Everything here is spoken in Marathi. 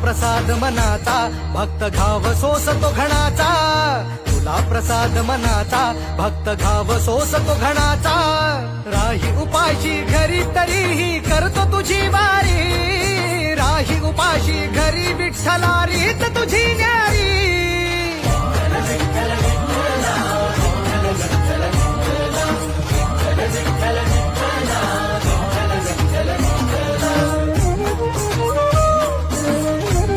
प्रसाद मनाचा भक्त घाव सोसतो घणाचा. तुला प्रसाद मनाचा भक्त घाव सोसतो घणाचा. राही उपाशी घरी तरीही करतो तुझी वारी. राही उपाशी घरी विठ्ठला